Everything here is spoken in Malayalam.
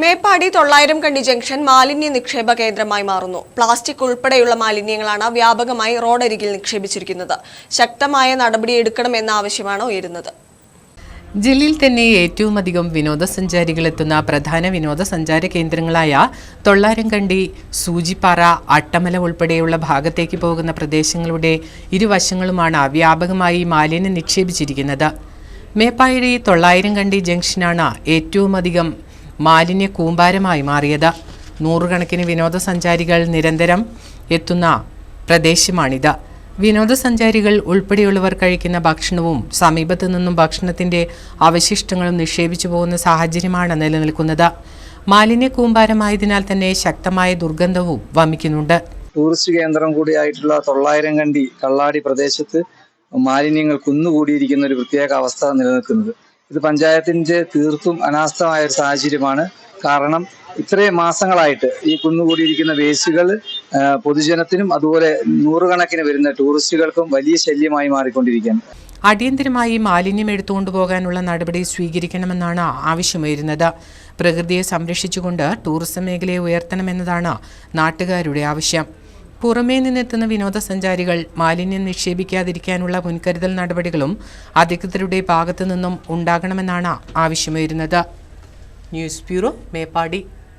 മേപ്പാടി തൊള്ളായിരം കണ്ടി ജംഗ്ഷൻ മാലിന്യ നിക്ഷേപ കേന്ദ്രമായി മാറുന്നു. പ്ലാസ്റ്റിക് ഉൾപ്പെടെയുള്ള മാലിന്യങ്ങളാണ് വ്യാപകമായി റോഡരികിൽ നിക്ഷേപിച്ചിരിക്കുന്നത്. ശക്തമായ നടപടിയെടുക്കണമെന്ന ആവശ്യമാണ് ഉയരുന്നത്. ജില്ലയിൽ തന്നെ ഏറ്റവും അധികം വിനോദസഞ്ചാരികൾ എത്തുന്ന പ്രധാന വിനോദസഞ്ചാര കേന്ദ്രങ്ങളായ തൊള്ളാരംകണ്ടി സൂചിപ്പാറ അട്ടമല ഉൾപ്പെടെയുള്ള ഭാഗത്തേക്ക് പോകുന്ന പ്രദേശങ്ങളുടെ ഇരുവശങ്ങളുമാണ് വ്യാപകമായി മാലിന്യം നിക്ഷേപിച്ചിരിക്കുന്നത്. മേപ്പായുടെ തൊള്ളായിരം കണ്ടി ജംഗ്ഷനാണ് ഏറ്റവും അധികം മാലിന്യ കൂമ്പാരമായി മാറിയത്. നൂറുകണക്കിന് വിനോദസഞ്ചാരികൾ നിരന്തരം എത്തുന്ന പ്രദേശമാണിത്. വിനോദസഞ്ചാരികൾ ഉൾപ്പെടെയുള്ളവർ കഴിക്കുന്ന ഭക്ഷണവും സമീപത്തു നിന്നും ഭക്ഷണത്തിന്റെ അവശിഷ്ടങ്ങളും നിക്ഷേപിച്ചു പോകുന്ന സാഹചര്യമാണ് നിലനിൽക്കുന്നത്. മാലിന്യ കൂമ്പാരമായതിനാൽ തന്നെ ശക്തമായ ദുർഗന്ധവും വമിക്കുന്നുണ്ട്. ടൂറിസ്റ്റ് കേന്ദ്രം കൂടിയായിട്ടുള്ള തൊള്ളായിരം കണ്ടി കള്ളാടി പ്രദേശത്ത് മാലിന്യങ്ങൾ കുന്നുകൂടിയിരിക്കുന്ന ഒരു പ്രത്യേക അവസ്ഥ നിലനിൽക്കുന്നത്. ഇത് പഞ്ചായത്തിന്റെ തീർത്തും അനാസ്ഥമായ ഒരു സാഹചര്യമാണ്. കാരണം ഇത്രയും മാസങ്ങളായിട്ട് ഈ കുന്നുകൂടിയിരിക്കുന്ന വേസ്റ്റുകൾ പൊതുജനത്തിനും അതുപോലെ നൂറുകണക്കിന് വരുന്ന ടൂറിസ്റ്റുകൾക്കും വലിയ ശല്യമായി മാറിക്കൊണ്ടിരിക്കുകയാണ്. അടിയന്തരമായി മാലിന്യം എടുത്തുകൊണ്ടുപോകാനുള്ള നടപടി സ്വീകരിക്കണമെന്നാണ് ആവശ്യമുയരുന്നത് പ്രകൃതിയെ സംരക്ഷിച്ചുകൊണ്ട് ടൂറിസം മേഖലയെ ഉയർത്തണമെന്നതാണ് നാട്ടുകാരുടെ ആവശ്യം. പുറമേ നിന്നെത്തുന്ന വിനോദസഞ്ചാരികൾ മാലിന്യം നിക്ഷേപിക്കാതിരിക്കാനുള്ള മുൻകരുതൽ നടപടികളും അധികൃതരുടെ ഭാഗത്തു നിന്നും ഉണ്ടാകണമെന്നാണ് ആവശ്യമുയരുന്നത് ന്യൂസ് ബ്യൂറോ മേപ്പാടി.